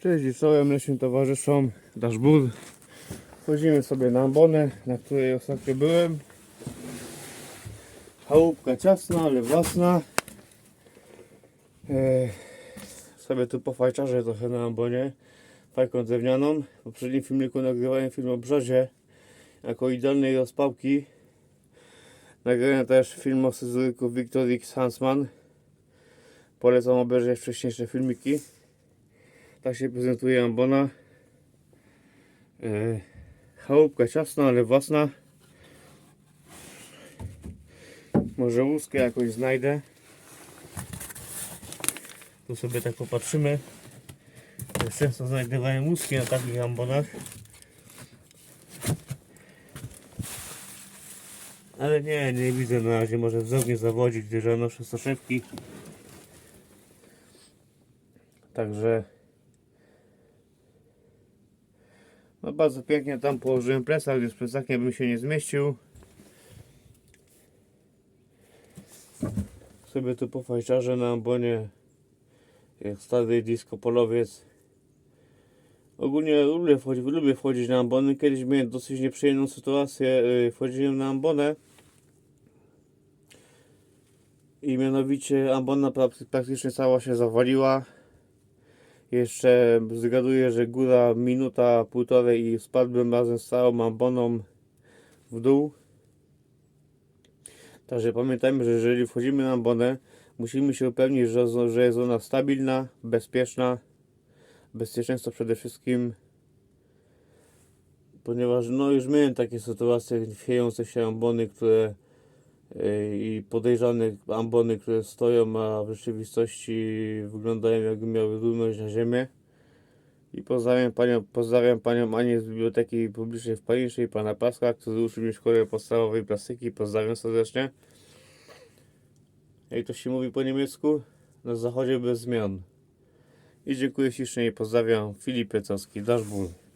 Cześć i czołem leśnym towarzyszom Dashboard. Chodzimy sobie na ambonę, na której ostatnio byłem. Chałupka ciasna, ale własna. E, sobie tu pofajczarzę trochę na ambonie. Fajką drewnianą. W poprzednim filmiku nagrywałem film o brzozie jako idealnej rozpałki. Nagrałem też film o scyzoryku Victorix Hansman. Polecam obejrzeć wcześniejsze filmiki. Tak się prezentuje ambona. E, chałupka ciasna, ale własna. Może łuskę jakąś znajdę. Tu sobie tak popatrzymy. Często znajdowałem łuski na takich ambonach. Ale nie, nie widzę na razie. Może wzrok nie zawodzi, gdyż ja noszę soszewki. Także no bardzo pięknie tam położyłem plecak, gdyż plecakiem bym się nie zmieścił. Sobie tu pofajczarzę na ambonie jak stary disco polowiec. Ogólnie lubię wchodzić, lubię wchodzić na ambony. Kiedyś miałem dosyć nieprzyjemną sytuację. yy, Wchodziłem na ambonę i mianowicie ambona prak- praktycznie cała się zawaliła. Jeszcze zgaduję, że góra minuta, półtorej i spadłbym razem z całą amboną w dół. Także pamiętajmy, że jeżeli wchodzimy na ambonę, musimy się upewnić, że, że jest ona stabilna, bezpieczna. Bezpieczeństwo przede wszystkim, ponieważ no już miałem takie sytuacje chwiejące się ambony, które i podejrzane ambony, które stoją, a w rzeczywistości wyglądają jakby miały runąć na ziemię. I pozdrawiam panią, pozdrawiam panią Anię z Biblioteki Publicznej w Paliszy i pana Paska, który uczył mnie w szkole podstawowej plastyki. Pozdrawiam serdecznie. Jak to się mówi po niemiecku? Na zachodzie bez zmian. I dziękuję ślicznie i pozdrawiam. Filip Piecowski, Dashboard.